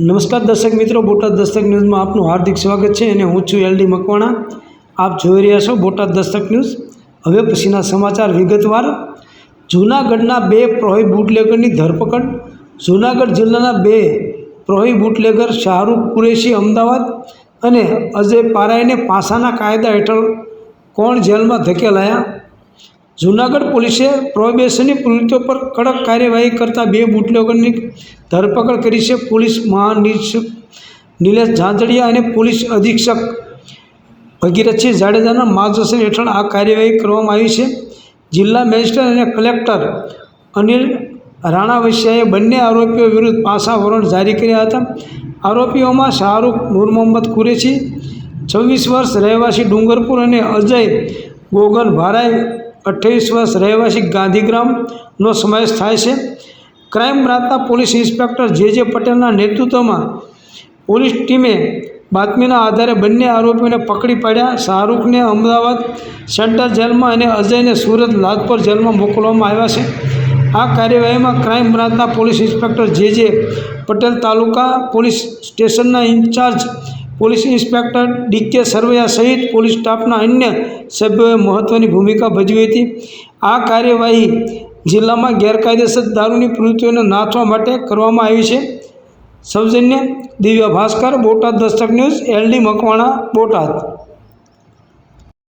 નમસ્કાર દર્શક મિત્રો, બોટાદ દસ્તક ન્યૂઝમાં આપનું હાર્દિક સ્વાગત છે અને હું છું એલડી મકવાણા. આપ જોઈ રહ્યા છો બોટાદ દસ્તક ન્યૂઝ. હવે પછીના સમાચાર વિગતવાર. જૂનાગઢના બે પ્રોહી બુટલેગરની ધરપકડ. જૂનાગઢ જિલ્લાના બે પ્રોહી બુટલેગર શાહરૂખ કુરેશી અમદાવાદ અને અજય પારાઈને પાસાના કાયદા હેઠળ કોણ જેલમાં ધકેલાયા? જૂનાગઢ પોલીસે પ્રોહિબેશનની પ્રવૃત્તિઓ પર કડક કાર્યવાહી કરતા બે બુટલેગરની ધરપકડ કરી છે પોલીસ મહાનિરીક્ષક નિલેશ ઝાંઝડિયા અને પોલીસ અધિક્ષક ભગીરથસિંહ જાડેજાના માર્ગદર્શન હેઠળ આ કાર્યવાહી કરવામાં આવી છે. જિલ્લા મેજિસ્ટ્રેટ અને કલેક્ટર અનિલ રાણાવસિયાએ બંને આરોપીઓ વિરુદ્ધ પાસા વોરંટ જારી કર્યા હતા. આરોપીઓમાં શાહરૂખ નૂર મોહમ્મદ કુરેશી, છવ્વીસ વર્ષ રહેવાસી ડુંગરપુર અને અજય ગોગન ભારાઈ અઠ્યાવીસ વર્ષ રહેવાસી ગાંધીગ્રામનો સમાવેશ થાય છે. ક્રાઇમ બ્રાન્ચના પોલીસ ઇન્સ્પેક્ટર જે જે પટેલના નેતૃત્વમાં પોલીસ ટીમે બાતમીના આધારે બંને આરોપીઓને પકડી પાડ્યા. શાહરૂખને અમદાવાદ સેન્ટ્રલ જેલમાં અને અજયને સુરત લાજપોર જેલમાં મોકલવામાં આવ્યા છે. આ કાર્યવાહીમાં ક્રાઇમ બ્રાન્ચના police inspector J J Patel taluka police સ્ટેશનના incharge police inspector D K Sarvaiya સહિત પોલીસ સ્ટાફના અન્ય સભ્યોએ મહત્ત્વની ભૂમિકા ભજવી હતી. આ કાર્યવાહી જિલ્લામાં ગેરકાયદેસર દારૂની પ્રવૃત્તિઓને નાથવા માટે કરવામાં આવી છે. સૌજન્ય દિવ્ય ભાસ્કર, બોટાદ દસ્તક ન્યૂઝ, એલડી મકવાણા, બોટાદ.